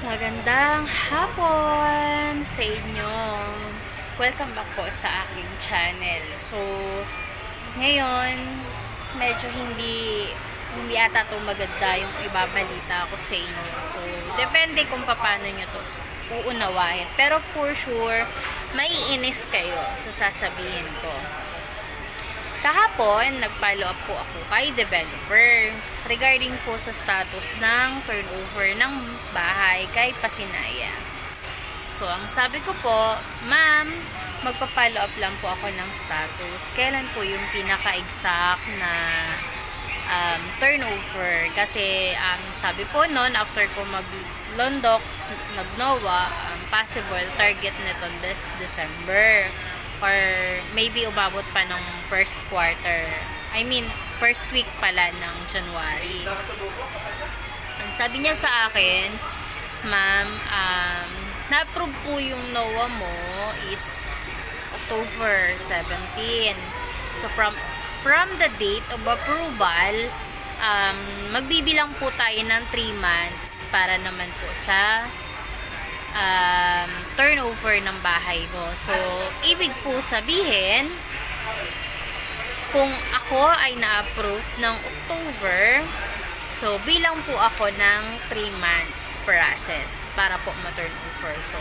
Magandang hapon sa inyo. Welcome back po sa aking channel. So, ngayon, medyo hindi hindi ata itong maganda yung ibabalita ko sa inyo. So, depende kung paano nyo to uunawain. Pero for sure, maiinis kayo sa sasabihin ko. Kahapon, nag-follow up po ako kay developer regarding po sa status ng turnover ng bahay kay Pasinaya. So, ang sabi ko po, ma'am, magpa-follow up lang po ako ng status. Kailan po yung pinaka-exact na um, turnover? Kasi, um, sabi po noon, after ko mag-londox, nag-NOVA, um, possible target nito this December or maybe umabot pa ng first quarter. I mean, first week pala ng January. Ang sabi niya sa akin, ma'am, um, na-approve po yung NOAA mo is October 17. So, from, from the date of approval, um, magbibilang po tayo ng 3 months para naman po sa um, turnover ng bahay mo. So, ibig po sabihin, kung ako ay na-approve ng October, so bilang po ako ng 3 months process para po ma-turnover. So,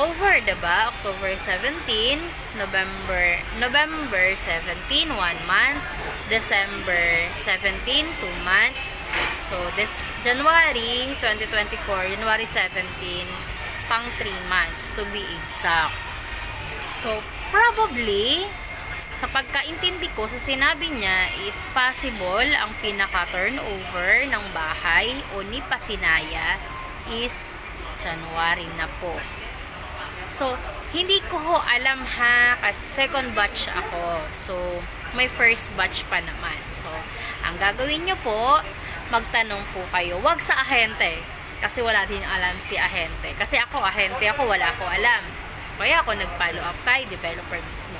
October, ba? October 17, November November 17, 1 month, December 17, 2 months. So, this January 2024, January 17, pang 3 months to be exact. So, probably, sa pagkaintindi ko, sa sinabi niya is possible ang pinaka-turnover ng bahay o ni Pasinaya is January na po. So, hindi ko ho alam ha, kasi second batch ako. So, may first batch pa naman. So, ang gagawin nyo po, magtanong po kayo. Huwag sa ahente. Kasi wala din alam si ahente. Kasi ako, ahente ako, wala ko alam. Kaya ako nag-follow up kay developer mismo.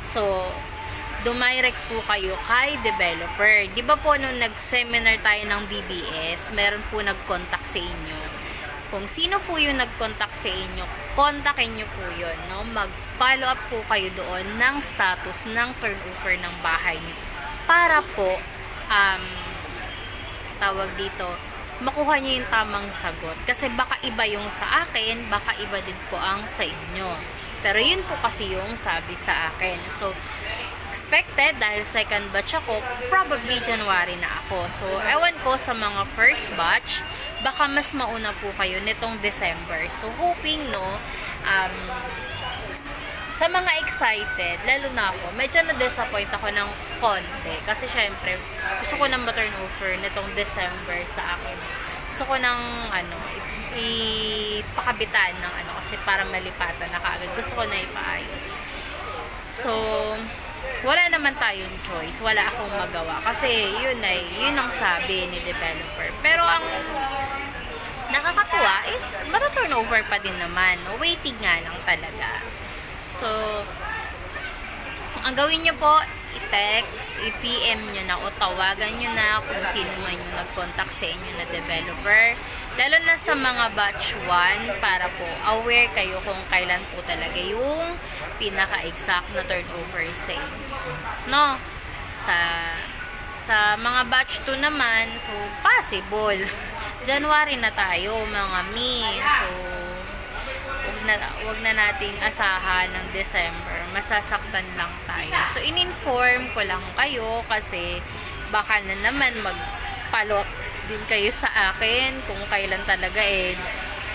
So, dumirect po kayo kay developer. Di ba po nung nag-seminar tayo ng BBS, meron po nag-contact sa inyo. Kung sino po yung nag-contact sa inyo, kontakin nyo po yun. No? Mag-follow up po kayo doon ng status ng turnover ng bahay nyo. Para po, um, tawag dito, makuha nyo yung tamang sagot. Kasi baka iba yung sa akin, baka iba din po ang sa inyo. Pero yun po kasi yung sabi sa akin. So, expected dahil second batch ako, probably January na ako. So, ewan ko sa mga first batch, baka mas mauna po kayo nitong December. So, hoping, no, um, sa mga excited, lalo na ako, medyo na-disappoint ako ng konti. Kasi syempre, gusto ko nang ma-turnover nitong December sa akin. Gusto ko nang, ano, ipakabitan ng ano, kasi para malipatan na kaagad. Gusto ko na ipaayos. So, wala naman tayong choice. Wala akong magawa. Kasi, yun ay, yun ang sabi ni developer. Pero ang nakakatuwa is, mata-turnover pa din naman. Waiting nga lang talaga. So, ang gawin nyo po, i-text, i-PM nyo na o tawagan nyo na kung sino man yung nag-contact sa inyo na developer. Lalo na sa mga batch 1 para po aware kayo kung kailan po talaga yung pinaka-exact na turnover sa inyo. No? Sa sa mga batch 2 naman, so possible. January na tayo, mga mi. So, na, wag na nating asahan ng December. Masasaktan lang tayo. So, in-inform ko lang kayo kasi baka na naman up din kayo sa akin kung kailan talaga eh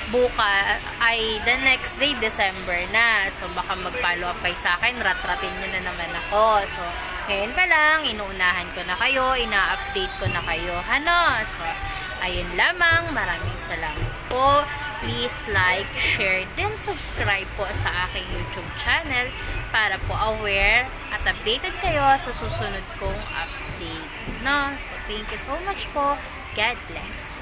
buka ay the next day December na. So baka mag-follow up kayo sa akin, rat-ratin nyo na naman ako. So ngayon pa lang, inuunahan ko na kayo, ina-update ko na kayo. Ano? So ayun lamang, maraming salamat po. Please like, share, then subscribe po sa aking YouTube channel para po aware at updated kayo sa susunod kong update. No? So, thank you so much po. God bless.